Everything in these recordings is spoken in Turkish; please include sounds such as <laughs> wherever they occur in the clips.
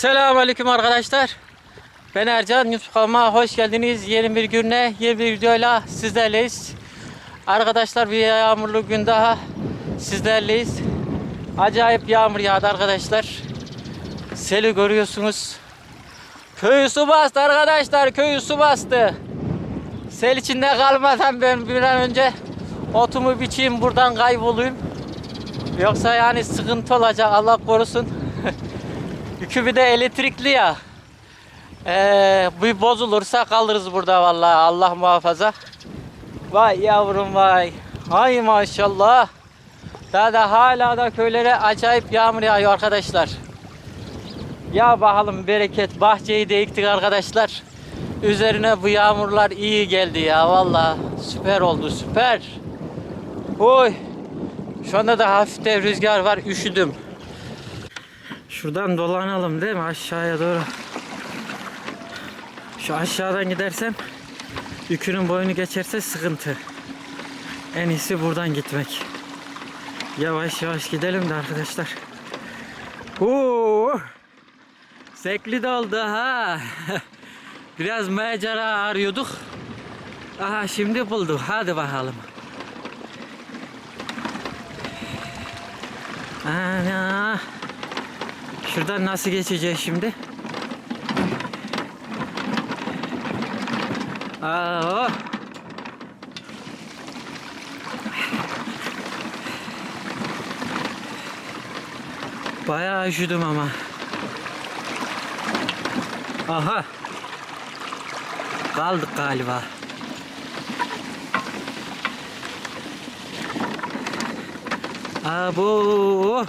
Selamünaleyküm arkadaşlar. Ben Ercan YouTube kanalıma hoş geldiniz. Yeni bir güne, yeni bir videoyla sizlerleyiz. Arkadaşlar bir yağmurlu gün daha sizlerleyiz. Acayip yağmur yağdı arkadaşlar. Seli görüyorsunuz. Köyü su bastı arkadaşlar. Köyü su bastı. Sel içinde kalmadan ben bir an önce otumu biçeyim buradan kaybolayım. Yoksa yani sıkıntı olacak Allah korusun. Yükü bir de elektrikli ya. Ee, bir bozulursa kalırız burada vallahi Allah muhafaza. Vay yavrum vay. Hay maşallah. Daha da hala da köylere acayip yağmur yağıyor arkadaşlar. Ya bakalım bereket bahçeyi de ektik arkadaşlar. Üzerine bu yağmurlar iyi geldi ya vallahi süper oldu süper. Oy. Şu anda da hafif de rüzgar var üşüdüm. Şuradan dolanalım değil mi aşağıya doğru. Şu aşağıdan gidersem yükünün boyunu geçerse sıkıntı. En iyisi buradan gitmek. Yavaş yavaş gidelim de arkadaşlar. Oo! Sekli doldu ha. <laughs> Biraz macera arıyorduk. Aha şimdi bulduk. Hadi bakalım. Ana. Şuradan nasıl geçeceğiz şimdi? Aa, oh. Bayağı üşüdüm ama. Aha. Kaldık galiba. Abo.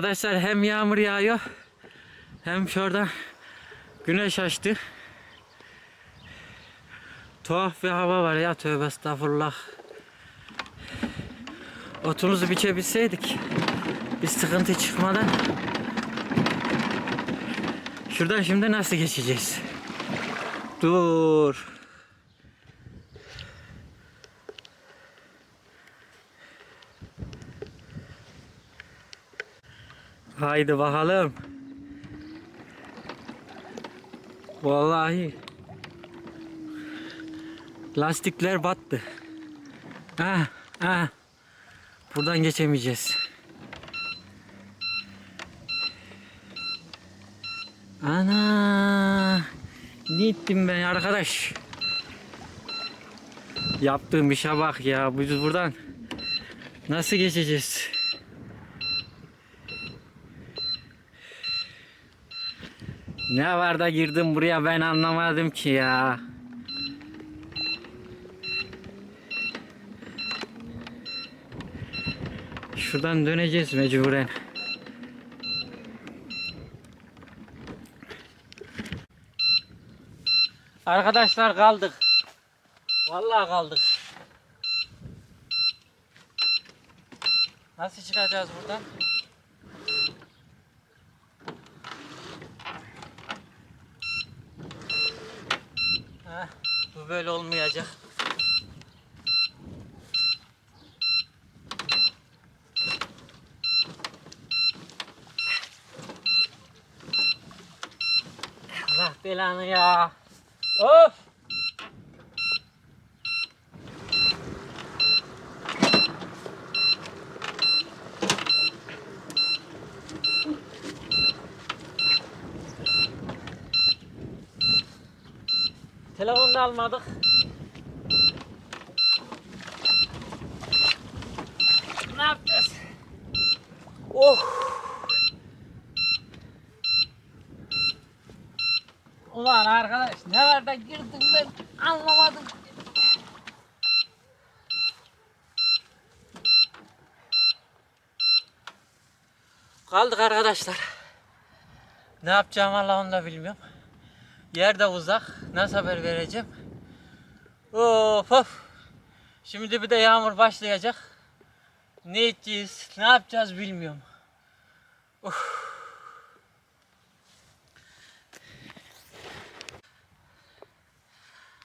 Arkadaşlar hem yağmur yağıyor hem şurada güneş açtı. Tuhaf bir hava var ya tövbe estağfurullah. Otumuzu biçebilseydik bir sıkıntı çıkmadan Şuradan şimdi nasıl geçeceğiz? Dur. Haydi bakalım. Vallahi lastikler battı. Ah, ah. Buradan geçemeyeceğiz. Ana! Ne ettim ben arkadaş? Yaptığım işe bak ya. Biz buradan nasıl geçeceğiz? Ne var da girdim buraya ben anlamadım ki ya. Şuradan döneceğiz mecburen. Arkadaşlar kaldık. Vallahi kaldık. Nasıl çıkacağız buradan? Heh, bu böyle olmayacak. Allah belanı ya. Of! Telefonu da almadık. Ne yapacağız? Oh! Ulan arkadaş ne var da girdim ben anlamadım. Kaldık arkadaşlar. Ne yapacağım Allah onu da bilmiyorum. Yer de uzak. Nasıl haber vereceğim? Of of. Şimdi bir de yağmur başlayacak. Ne edeceğiz, ne yapacağız bilmiyorum. Of.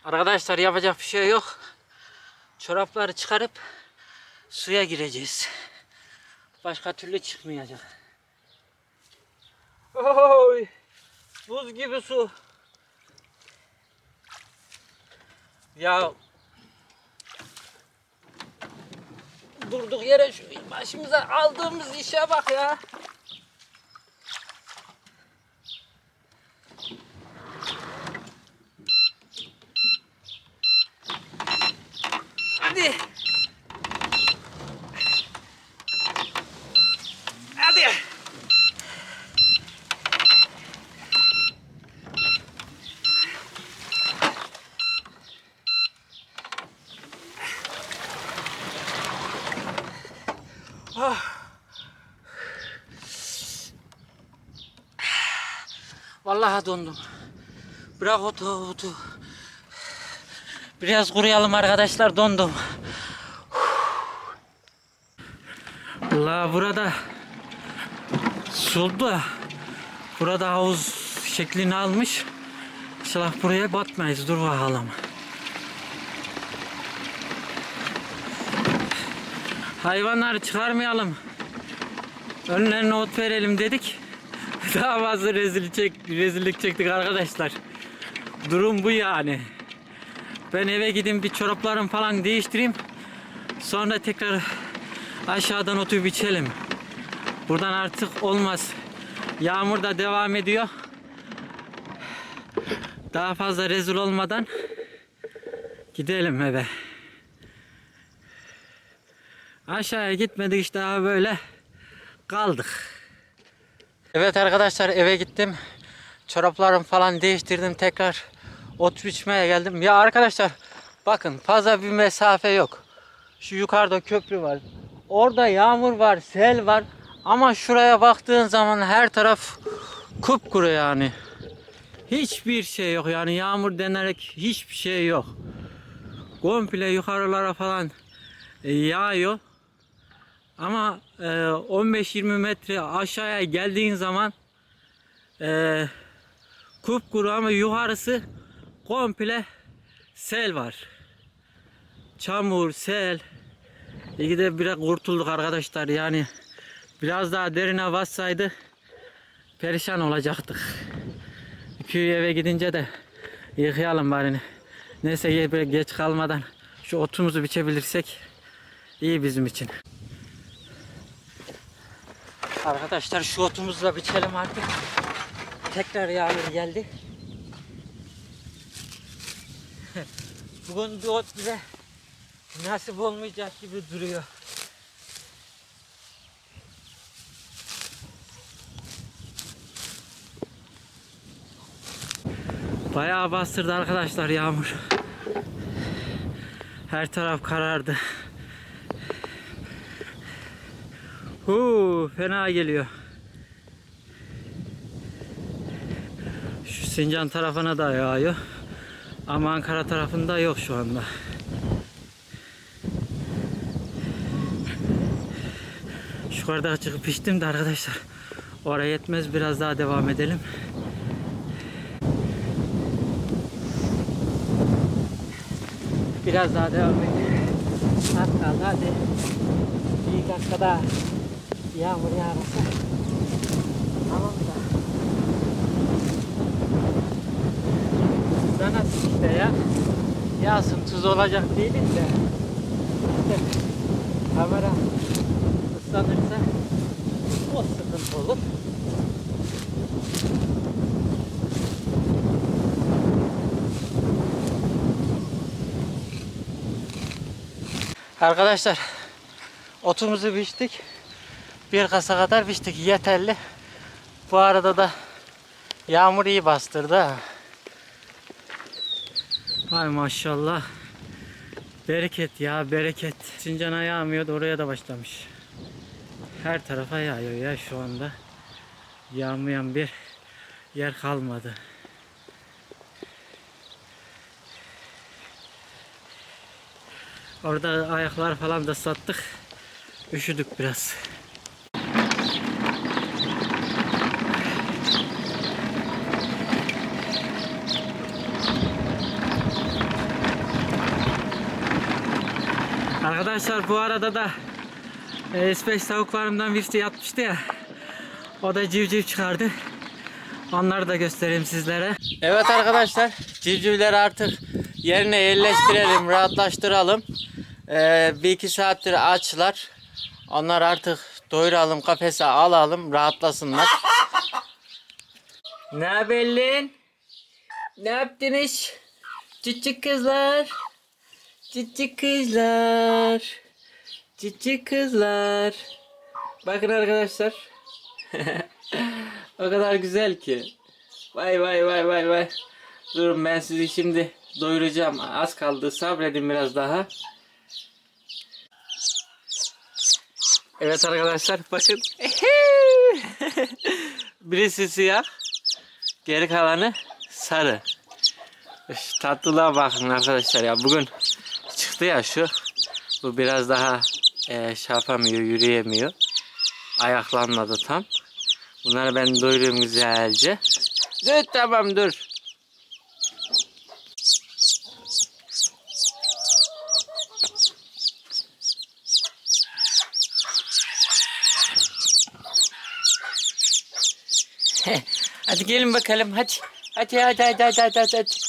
Arkadaşlar yapacak bir şey yok. çorapları çıkarıp suya gireceğiz. Başka türlü çıkmayacak. Oy! Buz gibi su. Ya durduk yere şu başımıza aldığımız işe bak ya. Vallahi dondum. Bırak otu otu. Biraz kuruyalım arkadaşlar dondum. Allah burada suldu. Burada havuz şeklini almış. İnşallah buraya batmayız. Dur bakalım. Hayvanları çıkarmayalım. Önlerine ot verelim dedik. <laughs> Daha fazla rezil çek, rezillik çektik arkadaşlar. Durum bu yani. Ben eve gideyim bir çoraplarımı falan değiştireyim. Sonra tekrar aşağıdan otu biçelim. Buradan artık olmaz. Yağmur da devam ediyor. Daha fazla rezil olmadan gidelim eve. Aşağıya gitmedik işte daha böyle kaldık. Evet arkadaşlar eve gittim. Çoraplarımı falan değiştirdim. Tekrar ot biçmeye geldim. Ya arkadaşlar bakın fazla bir mesafe yok. Şu yukarıda köprü var. Orada yağmur var, sel var. Ama şuraya baktığın zaman her taraf kupkuru yani. Hiçbir şey yok yani yağmur denerek hiçbir şey yok. Komple yukarılara falan yağıyor. Ama e, 15-20 metre aşağıya geldiğin zaman e, kupkuru ama yukarısı komple sel var. Çamur, sel. İyi de biraz kurtulduk arkadaşlar yani. Biraz daha derine bassaydı perişan olacaktık. Köy eve gidince de yıkayalım bari. Neyse geç kalmadan şu otumuzu biçebilirsek iyi bizim için. Arkadaşlar şu otumuzu da biçelim artık. Tekrar yağmur geldi. <laughs> Bugün bir ot bize nasip olmayacak gibi duruyor. Bayağı bastırdı arkadaşlar yağmur. Her taraf karardı. Huu, fena geliyor. Şu Sincan tarafına da yağıyor. Ama Ankara tarafında yok şu anda. Şu kadar çıkıp piştim de arkadaşlar. Oraya yetmez biraz daha devam edelim. Biraz daha devam edelim. Az kaldı hadi. Bir dakika daha yağmur yağmasa. Tamam da. Nasıl işte ya? Yağsın tuz olacak değiliz de. İşte kamera ıslanırsa o sıkıntı olur. Arkadaşlar otumuzu biçtik. Bir kasa kadar biçtik yeterli. Bu arada da yağmur iyi bastırdı ha. Hay maşallah. Bereket ya bereket. Sincan'a yağmıyordu oraya da başlamış. Her tarafa yağıyor ya şu anda. Yağmayan bir yer kalmadı. Orada ayaklar falan da sattık. Üşüdük biraz. Arkadaşlar bu arada da e, ispeç tavuklarımdan birisi yatmıştı ya. O da civciv çıkardı. Onları da göstereyim sizlere. Evet arkadaşlar civcivleri artık yerine yerleştirelim, rahatlaştıralım. Ee, bir iki saattir açlar. Onlar artık doyuralım, kafese alalım, rahatlasınlar. Ne haberlin? Ne yaptınız? Küçük kızlar. Cici kızlar. Cici kızlar. Bakın arkadaşlar. <laughs> o kadar güzel ki. Vay vay vay vay vay. Durun ben sizi şimdi doyuracağım. Az kaldı. Sabredin biraz daha. Evet arkadaşlar bakın. <laughs> Birisi siyah. Geri kalanı sarı. Üf, Tatlılığa bakın arkadaşlar ya. Bugün çıktı ya şu. Bu biraz daha e, şey yapamıyor, yürüyemiyor. Ayaklanmadı tam. Bunları ben doyuruyorum güzelce. Dur tamam dur. <laughs> Hadi gelin bakalım hadi. Hadi hadi hadi hadi hadi hadi.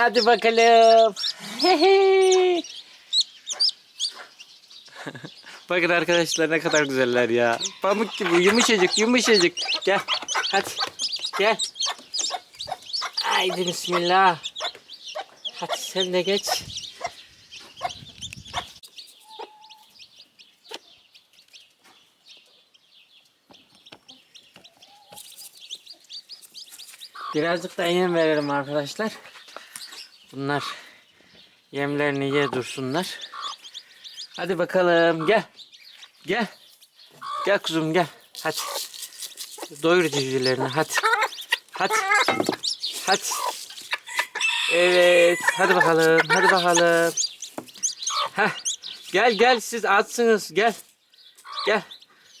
Hadi. Bakalım. <laughs> Bakın arkadaşlar ne kadar güzeller ya. Pamuk gibi yumuşacık yumuşacık. Gel. Hadi. Gel. Haydi bismillah. Hadi sen de geç. Birazcık da yem verelim arkadaşlar. Bunlar yemlerini ye dursunlar. Hadi bakalım gel. Gel. Gel kuzum gel. Hadi. Doyur civcivlerini hadi. Hadi. Hadi. Evet. Hadi bakalım. Hadi bakalım. Heh. Gel gel siz açsınız. Gel. Gel.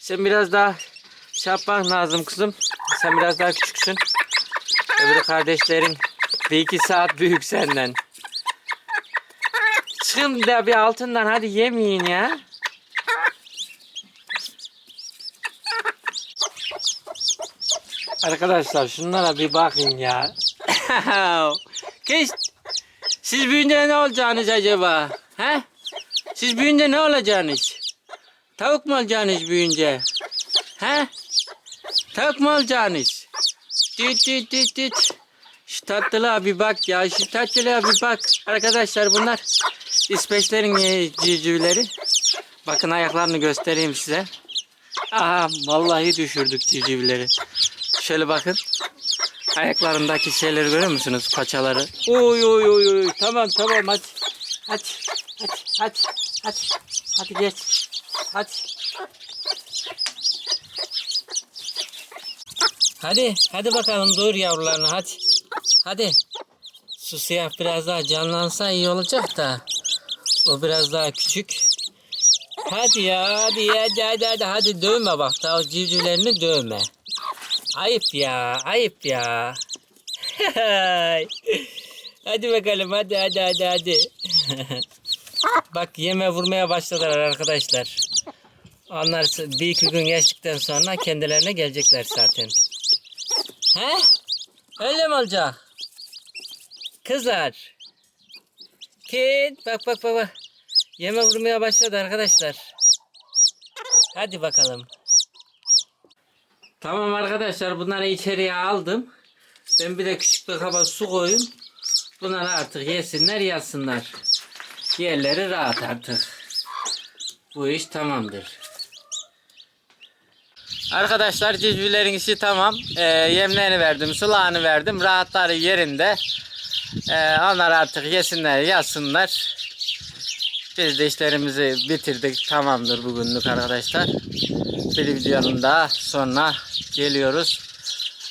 Sen biraz daha şey yapman lazım kızım. Sen biraz daha küçüksün. Öbür kardeşlerin bir iki saat büyük senden. Çıkın da bir altından hadi yemeyin ya. Arkadaşlar şunlara bir bakın ya. <laughs> Kız, siz büyüyünce ne olacaksınız acaba? He? Siz büyüyünce ne olacaksınız? Tavuk mu olacaksınız büyüyünce? He? Tavuk mu olacaksınız? Düt düt düt düt. Şu tatlılığa bir bak ya. Şu tatlılığa bir bak. Arkadaşlar bunlar İsveçlerin e, civcivleri. Bakın ayaklarını göstereyim size. Aha vallahi düşürdük civcivleri. Şöyle bakın. Ayaklarındaki şeyleri görüyor musunuz? Paçaları. Oy oy oy oy. Tamam tamam hadi. Hadi. Hadi. Hadi. Hadi. Hadi geç. Hadi. Hadi, hadi bakalım dur yavrularını hadi. Hadi. Su siyah biraz daha canlansa iyi olacak da. O biraz daha küçük. Hadi ya, hadi ya, hadi hadi hadi, hadi dövme bak. Daha civcivlerini dövme. Ayıp ya, ayıp ya. hadi bakalım, hadi hadi hadi hadi. <laughs> bak yeme vurmaya başladılar arkadaşlar. Onlar bir iki gün geçtikten sonra kendilerine gelecekler zaten. He? Öyle mi olacak? Kızlar. Bak bak bak bak. Yeme vurmaya başladı arkadaşlar. Hadi bakalım. Tamam arkadaşlar bunları içeriye aldım. Ben bir de küçük bir kaba su koyayım. Bunları artık yesinler yatsınlar. Yerleri rahat artık. Bu iş tamamdır. Arkadaşlar civcivlerin işi tamam. Ee, yemlerini verdim, sulağını verdim. Rahatları yerinde. Ee, onlar artık yesinler, yatsınlar. Biz de işlerimizi bitirdik. Tamamdır bugünlük arkadaşlar. Bir videonun daha sonuna geliyoruz.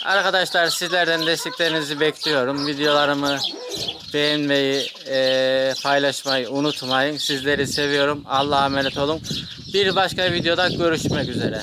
Arkadaşlar sizlerden desteklerinizi bekliyorum. Videolarımı beğenmeyi, e, paylaşmayı unutmayın. Sizleri seviyorum. Allah'a emanet olun. Bir başka videoda görüşmek üzere.